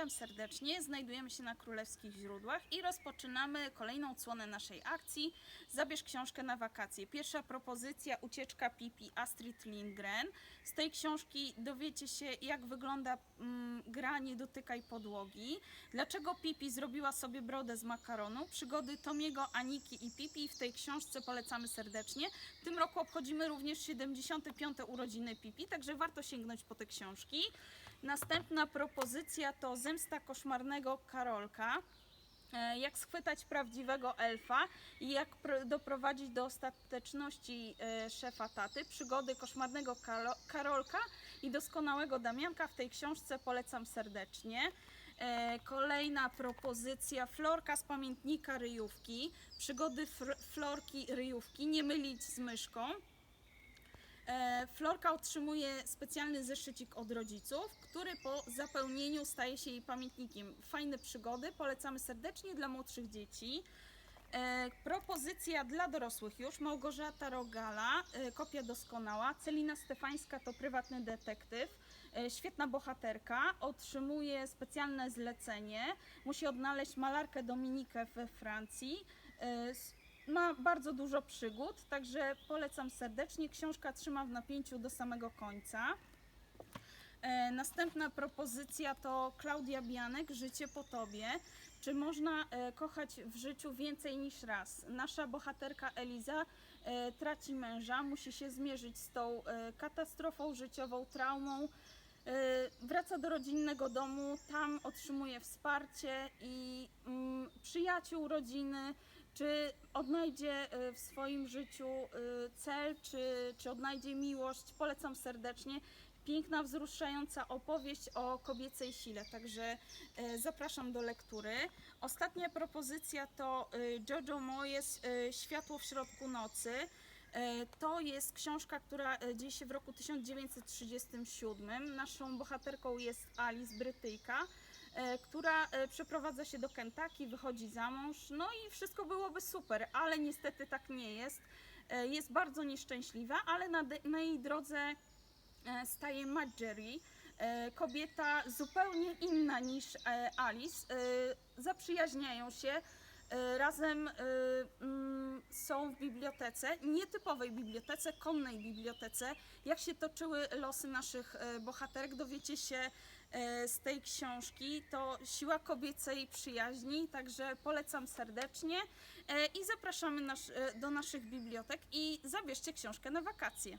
Witam serdecznie. Znajdujemy się na Królewskich Źródłach i rozpoczynamy kolejną odsłonę naszej akcji. Zabierz książkę na wakacje. Pierwsza propozycja Ucieczka Pipi Astrid Lindgren. Z tej książki dowiecie się, jak wygląda mm, gra Nie dotykaj podłogi. Dlaczego Pipi zrobiła sobie brodę z makaronu. Przygody Tomiego, Aniki i Pipi w tej książce polecamy serdecznie. W tym roku obchodzimy również 75. urodziny Pipi, także warto sięgnąć po te książki. Następna propozycja to Zemsta koszmarnego Karolka. E, Jak schwytać prawdziwego elfa i jak pr- doprowadzić do ostateczności e, szefa taty. Przygody koszmarnego Karolka i doskonałego Damianka w tej książce polecam serdecznie. E, Kolejna propozycja Florka z pamiętnika Ryjówki. Przygody Florki Ryjówki. Nie mylić z myszką. E, Florka otrzymuje specjalny zeszycik od rodziców, który po zapełnieniu staje się jej pamiętnikiem. Fajne przygody, polecamy serdecznie dla młodszych dzieci. E, propozycja dla dorosłych już, Małgorzata Rogala, e, kopia doskonała. Celina Stefańska to prywatny detektyw. E, świetna bohaterka, otrzymuje specjalne zlecenie. Musi odnaleźć malarkę Dominikę we Francji. E, ma bardzo dużo przygód, także polecam serdecznie. Książka trzyma w napięciu do samego końca. E, następna propozycja to Klaudia Bianek, Życie po tobie. Czy można e, kochać w życiu więcej niż raz? Nasza bohaterka Eliza e, traci męża, musi się zmierzyć z tą katastrofą życiową, traumą. Wraca do rodzinnego domu, tam otrzymuje wsparcie i mm, przyjaciół rodziny, czy odnajdzie e, w swoim życiu e, cel, czy, czy odnajdzie miłość. Polecam serdecznie. Piękna, wzruszająca opowieść o kobiecej sile, także e, zapraszam do lektury. Ostatnia propozycja to Jojo Moyes Światło w środku nocy. To jest książka, która dzieje się w roku 1937. Naszą bohaterką jest Alice, Brytyjka, która e, przeprowadza się do Kentucky, wychodzi za mąż. No i wszystko byłoby super, ale niestety tak nie jest. E, Jest bardzo nieszczęśliwa, ale na, na jej drodze e, staje Marjorie, e, kobieta zupełnie inna niż e, Alice. E, Zaprzyjaźniają się, e, razem e, mm, są w bibliotece, nietypowej bibliotece, konnej bibliotece. Jak się toczyły losy naszych e, bohaterek, dowiecie się e, z tej książki. To siła kobiecej przyjaźni, także polecam serdecznie e, i zapraszamy e, do naszych bibliotek i zabierzcie książkę na wakacje.